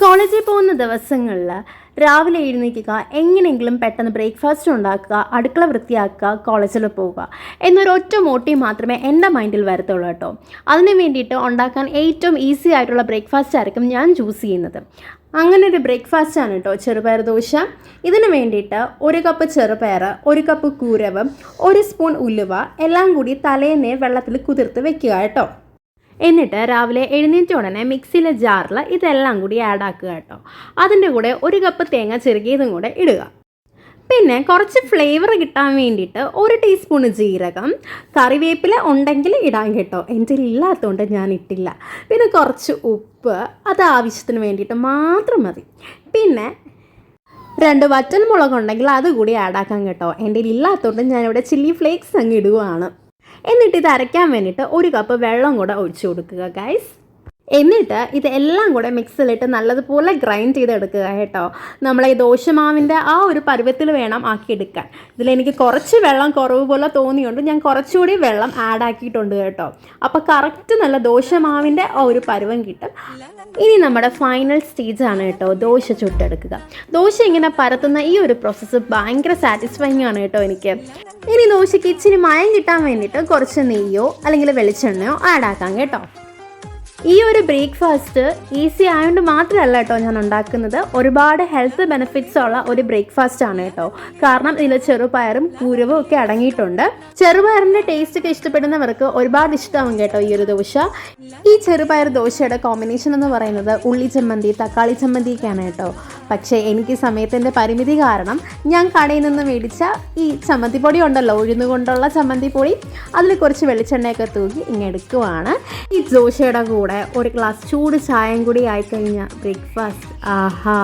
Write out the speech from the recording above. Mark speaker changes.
Speaker 1: കോളേജിൽ പോകുന്ന ദിവസങ്ങളിൽ രാവിലെ എഴുന്നേൽക്കുക എങ്ങനെയെങ്കിലും പെട്ടെന്ന് ബ്രേക്ക്ഫാസ്റ്റ് ഉണ്ടാക്കുക അടുക്കള വൃത്തിയാക്കുക കോളേജിൽ പോവുക എന്നൊരു ഒറ്റ മോട്ടീവ് മാത്രമേ എന്റെ മൈൻഡിൽ വരത്തുള്ളൂ കേട്ടോ. അതിന് വേണ്ടിയിട്ട് ഉണ്ടാക്കാൻ ഏറ്റവും ഈസി ആയിട്ടുള്ള ബ്രേക്ക്ഫാസ്റ്റ് ആയിരിക്കും ഞാൻ ചൂസ് ചെയ്യുന്നത്. അങ്ങനെ ഒരു ബ്രേക്ക്ഫാസ്റ്റ് ആണ് കേട്ടോ ചെറുപയർ ദോശ. ഇതിന് വേണ്ടിയിട്ട് ഒരു കപ്പ് ചെറുപയർ ഒരു കപ്പ് കൂരവ് ഒരു സ്പൂൺ ഉലുവ എല്ലാം കൂടി തലേന്നേ വെള്ളത്തിൽ കുതിർത്ത് വെക്കുക കേട്ടോ. എന്നിട്ട് രാവിലെ എഴുന്നേറ്റ ഉടനെ മിക്സിയിലെ ജാറിൽ ഇതെല്ലാം കൂടി ആഡ് ആക്കുക കേട്ടോ. അതിന്റെ കൂടെ ഒരു കപ്പ് തേങ്ങ ചെറുകിയതും കൂടെ ഇടുക. പിന്നെ കുറച്ച് ഫ്ലേവർ കിട്ടാൻ വേണ്ടിയിട്ട് ഒരു ടീസ്പൂൺ ജീരകം കറിവേപ്പില ഉണ്ടെങ്കിൽ ഇടാൻ കേട്ടോ. എന്റെ ഇല്ലാത്തതുകൊണ്ട് ഞാൻ ഇട്ടില്ല. പിന്നെ കുറച്ച് ഉപ്പ് അത് ആവശ്യത്തിന് വേണ്ടിയിട്ട് മാത്രം മതി. പിന്നെ രണ്ട് വറ്റൽ മുളകുണ്ടെങ്കിൽ അതുകൂടി അത് ആഡ് ആക്കാം കേട്ടോ. എന്റെ ഇല്ലാത്തതുകൊണ്ട് ഞാനിവിടെ ചില്ലി ഫ്ലേക്സ് അങ്ങ് ഇടുവാണ്. എന്നിട്ട് ഇത് അരയ്ക്കാൻ വേണ്ടിയിട്ട് ഒരു കപ്പ് വെള്ളം കൂടെ ഒഴിച്ചു കൊടുക്കുക ഗൈസ് എന്നിട്ട് ഇത് എല്ലാം കൂടെ മിക്സിലിട്ട് നല്ലതുപോലെ ഗ്രൈൻഡ് ചെയ്തെടുക്കുക കേട്ടോ. നമ്മളെ ഈ ദോശമാവിന്റെ ആ ഒരു പരുവത്തിൽ വേണം ആക്കിയെടുക്കാൻ. ഇതിലെനിക്ക് കുറച്ച് വെള്ളം കുറവ് പോലെ തോന്നിയുണ്ട്. ഞാൻ കുറച്ചുകൂടി വെള്ളം ആഡ് ആക്കിയിട്ടുണ്ട് കേട്ടോ. അപ്പോൾ കറക്റ്റ് നല്ല ദോശമാവിന്റെ ആ ഒരു പരുവം കിട്ടും. ഇനി നമ്മുടെ ഫൈനൽ സ്റ്റേജാണ് കേട്ടോ ദോശ ചുട്ടെടുക്കുക. ദോശ ഇങ്ങനെ പരത്തുന്ന ഈ ഒരു പ്രോസസ്സ് ഭയങ്കര സാറ്റിസ്ഫൈങ് ആണ് കേട്ടോ എനിക്ക്. ഇനി ദോശയ്ക്ക് ഇച്ചിരി മയം കിട്ടാൻ വേണ്ടിയിട്ട് കുറച്ച് നെയ്യോ അല്ലെങ്കിൽ വെളിച്ചെണ്ണയോ ആഡ് ആക്കാം കേട്ടോ. ഈ ഒരു ബ്രേക്ക്ഫാസ്റ്റ് ഈസി ആയതുകൊണ്ട് മാത്രമല്ല കേട്ടോ ഞാൻ ഉണ്ടാക്കുന്നത്. ഒരുപാട് ഹെൽത്ത് ബെനിഫിറ്റ്സ് ഉള്ള ഒരു ബ്രേക്ക്ഫാസ്റ്റ് ആണ് കേട്ടോ. കാരണം ഇതിൽ ചെറുപയറും കുരുവും ഒക്കെ അടങ്ങിയിട്ടുണ്ട്. ചെറുപയറിന്റെ ടേസ്റ്റ് ഒക്കെ ഇഷ്ടപ്പെടുന്നവർക്ക് ഒരുപാട് ഇഷ്ടമാവും കേട്ടോ ഈ ഒരു ദോശ. ഈ ചെറുപയർ ദോശയുടെ കോമ്പിനേഷൻ എന്ന് പറയുന്നത് ഉള്ളി ചമ്മന്തി തക്കാളി ചമ്മന്തിയൊക്കെയാണ് കേട്ടോ. പക്ഷേ എനിക്ക് സമയത്തിന്റെ പരിമിതി കാരണം ഞാൻ കടയിൽ നിന്ന് മേടിച്ച ഈ ചമ്മന്തിപ്പൊടി ഉണ്ടല്ലോ ഉഴുന്നുകൊണ്ടുള്ള ചമ്മന്തിപ്പൊടി അതിൽ കുറച്ച് വെളിച്ചെണ്ണയൊക്കെ തൂക്കി ഇങ്ങെടുക്കുവാണ് ഈ ദോശയുടെ കൂടെ ഒരു ഗ്ലാസ് ചൂട് ചായയും കൂടി ആയിക്കഴിഞ്ഞാൽ ബ്രേക്ക്ഫാസ്റ്റ്. ആഹാ.